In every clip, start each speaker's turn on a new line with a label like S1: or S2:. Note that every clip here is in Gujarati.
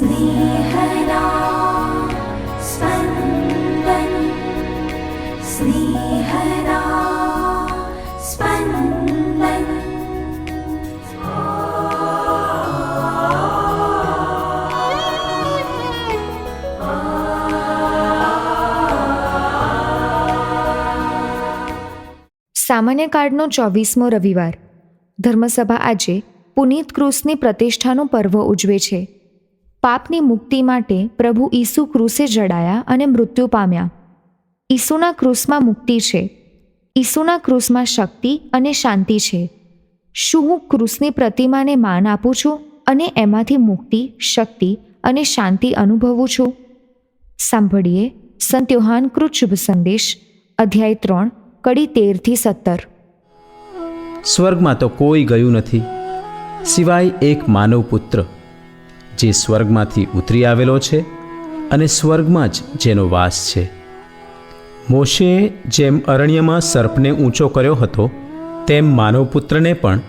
S1: स्नेहदा स्पन्दन् स्नेहदा स्पन्दन्
S2: સામાન્ય કાળનો ચોવીસમો રવિવાર ધર્મસભા આજે પુનીત ક્રૂસની પ્રતિષ્ઠાનું પર્વ ઉજવે છે પાપની મુક્તિ માટે પ્રભુ ઈસુ ક્રૂસે જડાયા અને મૃત્યુ પામ્યા. ઈસુના ક્રૂસમાં મુક્તિ છે. ઈસુના ક્રૂસમાં શક્તિ અને શાંતિ છે. શું હું ક્રૂસની પ્રતિમાને માન આપું છું અને એમાંથી મુક્તિ, શક્તિ અને શાંતિ અનુભવું છું? સાંભળીએ સંત યોહાન શુભ સંદેશ, અધ્યાય ત્રણ, કડી તેરથી સત્તર.
S3: સ્વર્ગમાં તો કોઈ ગયું નથી. સિવાય એક માનવ પુત્ર. જે સ્વર્ગમાંથી ઉતરી આવેલો છે અને સ્વર્ગમાં જ જેનો વાસ છે. મોશે જેમ અરણ્યમાં સર્પને ઊંચો કર્યો હતો, તેમ માનવ પુત્રને પણ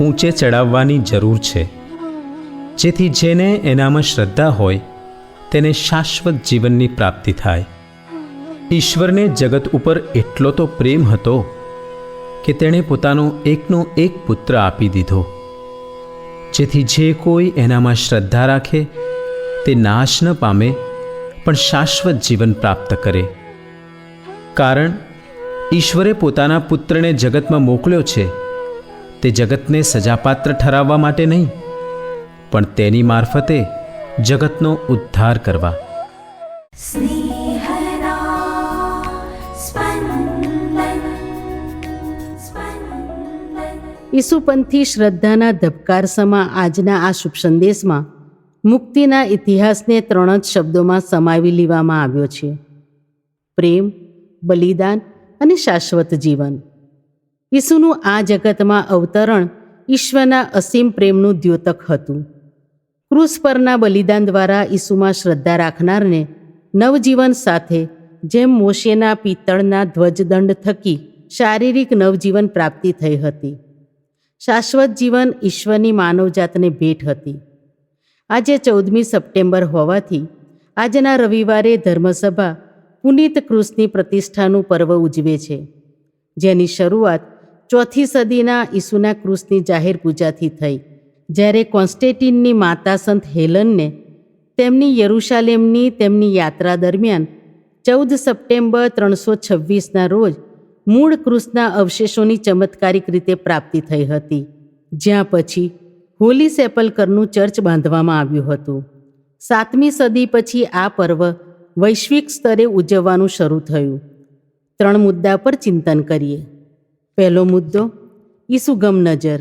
S3: ઊંચે ચડાવવાની જરૂર છે. જેથી જેને એનામાં શ્રદ્ધા હોય, તેને શાશ્વત જીવનની પ્રાપ્તિ થાય. ઈશ્વરને જગત ઉપર એટલો તો પ્રેમ હતો કે તેણે પોતાનો એકનો એક પુત્ર આપી દીધો. જેથી જે કોઈ એનામાં શ્રદ્ધા રાખે, તે નાશ ન પામે, પણ શાશ્વત જીવન પ્રાપ્ત કરે. કારણ, ઈશ્વરે પોતાના પુત્રને જગતમાં મોકલ્યો છે. તે જગતને સજાપાત્ર ઠરાવવા માટે નહીં, પણ તેની મારફતે જગતનો ઉદ્ધાર કરવા.
S4: ઈસુપંથી શ્રદ્ધાના ધબકાર સમા આજના આ શુભ સંદેશમાં મુક્તિના ઇતિહાસને ત્રણ જ શબ્દોમાં સમાવી લેવામાં આવ્યો છે. પ્રેમ, બલિદાન અને શાશ્વત જીવન. ઈસુનું આ જગતમાં અવતરણ ઈશ્વરના અસીમ પ્રેમનું દ્યોતક હતું. ક્રૂસ પરના બલિદાન દ્વારા ઈસુમાં શ્રદ્ધા રાખનારને નવજીવન સાથે જેમ મોશેના પિત્તળના ધ્વજદંડ થકી શારીરિક નવજીવન પ્રાપ્તિ થઈ હતી. શાશ્વત જીવન ઈશ્વરની માનવજાતને ભેટ હતી. આજે ચૌદમી સપ્ટેમ્બર હોવાથી આજના રવિવારે ધર્મસભા પુનીત કૃષ્ણની પ્રતિષ્ઠાનું પર્વ ઉજવે છે. જેની શરૂઆત ચોથી સદીના ઈસુના કૃષ્ણની જાહેર પૂજાથી થઈ, જ્યારે કોન્સ્ટેટિનની માતા સંત હેલનને તેમની યરુશાલેમની તેમની યાત્રા દરમિયાન ચૌદ સપ્ટેમ્બર ત્રણસો છવ્વીસના રોજ મૂળ ક્રૂસના અવશેષોની ચમત્કારિક રીતે પ્રાપ્તિ થઈ હતી. જ્યાં પછી હોલી સેપલકરનું ચર્ચ બાંધવામાં આવ્યું હતું. સાતમી સદી પછી આ પર્વ વૈશ્વિક સ્તરે ઉજવવાનું શરૂ થયું. ત્રણ મુદ્દા પર ચિંતન કરીએ. પહેલો મુદ્દો ઈસુગમ નજર.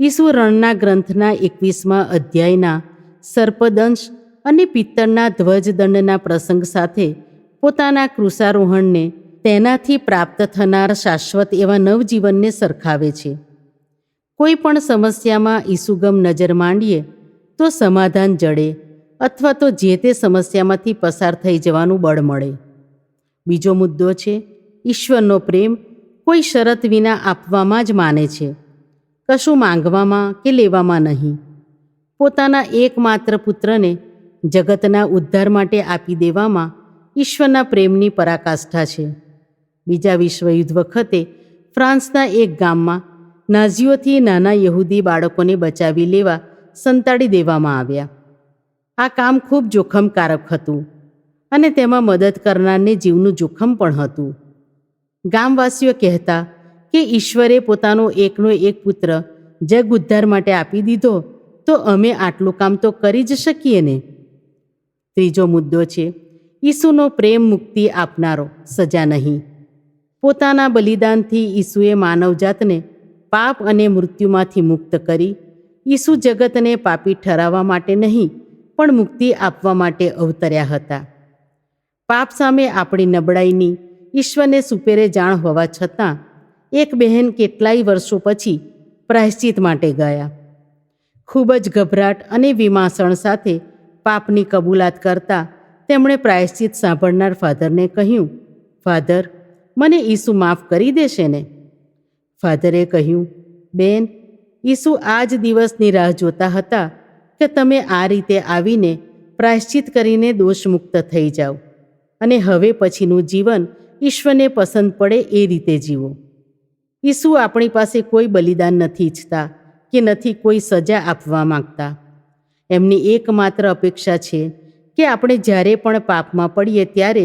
S4: ઈસુ રણના ગ્રંથના એકવીસમાં અધ્યાયના સર્પદંશ અને પિત્તળના ધ્વજદંડના પ્રસંગ સાથે પોતાના કૃષારોહણને તેનાથી પ્રાપ્ત થનાર શાશ્વત એવા નવજીવનને સરખાવે છે. કોઈ પણ સમસ્યામાં ઈસુગમ નજર માંડીએ, તો સમાધાન જડે, અથવા તો જે તે સમસ્યામાંથી પસાર થઈ જવાનું બળ મળે. બીજો મુદ્દો છે, ઈશ્વરનો પ્રેમ કોઈ શરત વિના આપવામાં જ માને છે. કશું માંગવામાં કે લેવામાં નહીં. પોતાના એકમાત્ર પુત્રને જગતના ઉદ્ધાર માટે આપી દેવામાં ઈશ્વરના પ્રેમની પરાકાષ્ઠા છે. બીજા વિશ્વયુદ્ધ વખતે ફ્રાન્સના એક ગામમાં નાઝીઓથી નાના યહૂદી બાળકોને બચાવી લેવા સંતાડી દેવામાં આવ્યા. આ કામ ખૂબ જોખમકારક હતું અને તેમાં મદદ કરનારને જીવનું જોખમ પણ હતું. ગામવાસીઓ કહેતા કે ઈશ્વરે પોતાનો એકનો એક પુત્ર જગ ઉદ્ધાર માટે આપી દીધો તો અમે આટલું કામ તો કરી જ શકીએ ને? ત્રીજો મુદ્દો છે, ઈસુનો પ્રેમ મુક્તિ આપનારો સજા નહીં. પોતાના બલિદાનથી ઈસુએ માનવજાતને પાપ અને મૃત્યુમાંથી મુક્ત કરી. ઈસુ જગતને પાપી ઠરાવવા માટે નહીં, પણ મુક્તિ આપવા માટે અવતર્યા હતા. પાપ સામે આપણી નબળાઈની ઈશ્વરને સુપેરે જાણ હોવા છતાં, એક બહેન કેટલાય વર્ષો પછી પ્રાયશ્ચિત માટે ગયા. ખૂબ જ ગભરાટ અને વિમાસણ સાથે પાપની કબૂલાત કરતા તેમણે પ્રાયશ્ચિત સાંભળનાર ફાધરને કહ્યું, ફાધર મને ઈસુ માફ કરી દેશે ને? ફાધરે કહ્યું, બેન, ઈસુ આ જ દિવસની રાહ જોતા હતા કે તમે આ રીતે આવીને પ્રાયશ્ચિત કરીને દોષમુક્ત થઈ જાઓ અને હવે પછીનું જીવન ઈશ્વરને પસંદ પડે એ રીતે જીવો. ઈસુ આપણી પાસે કોઈ બલિદાન નથી ઈચ્છતા કે નથી કોઈ સજા આપવા માંગતા. એમની એકમાત્ર અપેક્ષા છે કે આપણે જ્યારે પણ પાપમાં પડીએ ત્યારે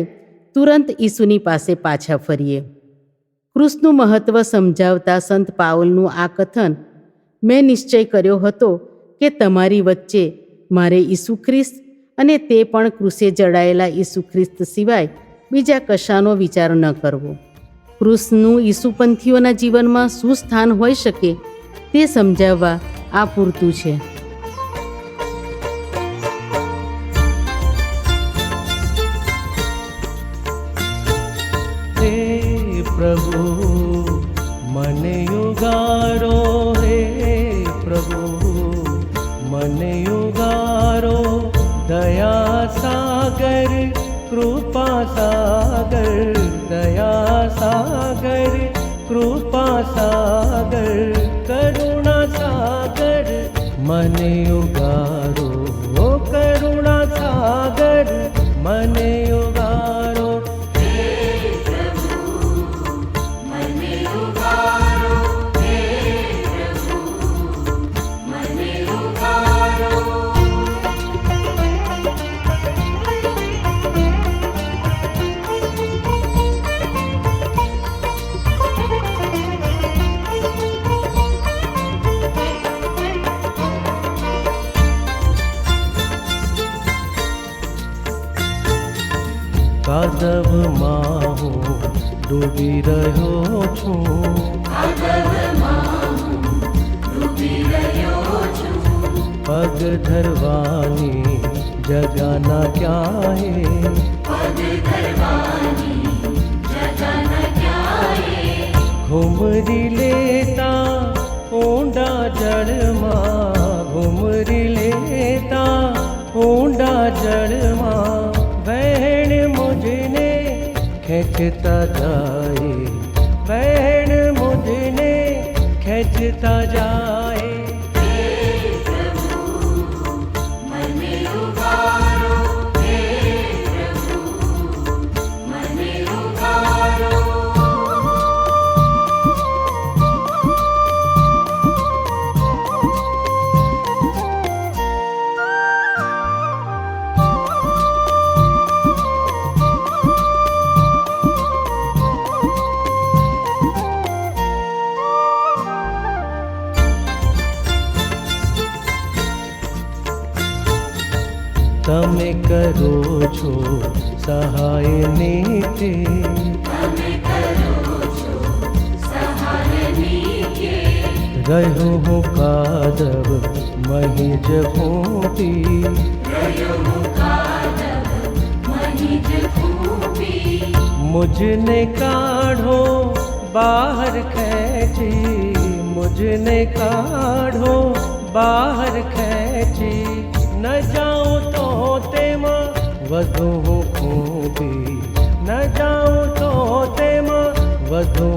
S4: તુરંત ઈસુની પાસે પાછા ફરીએ. કૃષ્ણનું મહત્ત્વ સમજાવતા સંત પાઉલનું આ કથન મેં નિશ્ચય કર્યો હતો કે તમારી વચ્ચે મારે ઈસુ ખ્રિસ્ત અને તે પણ કૃષે જડાયેલા ઈસુ ખ્રિસ્ત સિવાય બીજા કશાનો વિચાર ન કરવો. કૃષ્ણનું ઈસુપંથીઓના જીવનમાં શું સ્થાન હોઈ શકે તે સમજાવવા આ પૂરતું છે.
S5: उगारो दया सागर कृपा सागर दया सागर कृपा सागर करुणा सागर मन करुणा सागर मन પગ ધરવાની જગાના ક્યાંય ઘુમરી લેતા ઊંડા જળમાં ઘુમરી લેતા ઊંડા જળમાં બહેણ મુજને ખેંચતા જાય તમે કરો છો સહાય ને તે રહ્યો હું કાદવ, મહી જ ખૂટી. મુજને કાઢો, બહાર ખેંચી. મુજને કાઢો, બહાર ખેંચી. ન જાઉં તો તેમાં વધુ હું ખૂબી ન જાઉં તો તેમાં વધુ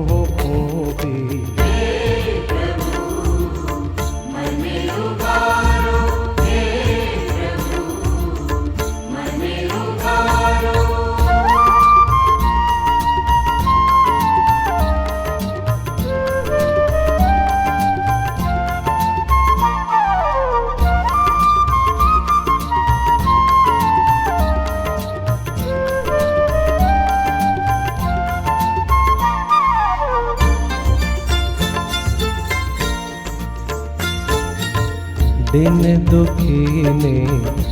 S5: દિન દુખીને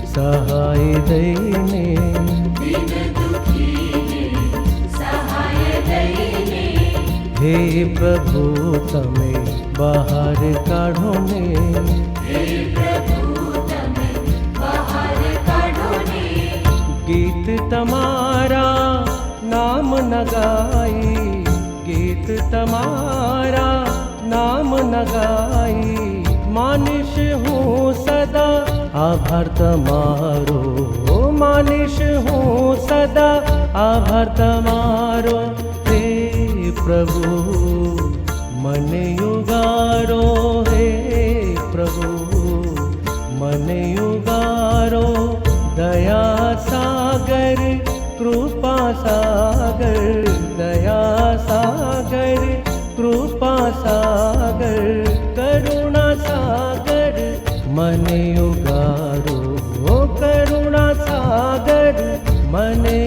S5: સહાય દઈને હે પ્રભુ તમે બહાર કાઢો ને ગીત તમારા નામ નગાઈ ગીત તમારા નામ નગાઈ માનીશ હું સદા. આભાર તમારો. માનીશ હું સદા. આભાર તમારો. હે પ્રભુ, મને યુગારો. હે પ્રભુ, મને યુગારો. દયા સાગર, કૃપા સાગર. દયા સાગર, કૃપા સાગર મને ઉગારો કરુણા સાગર મને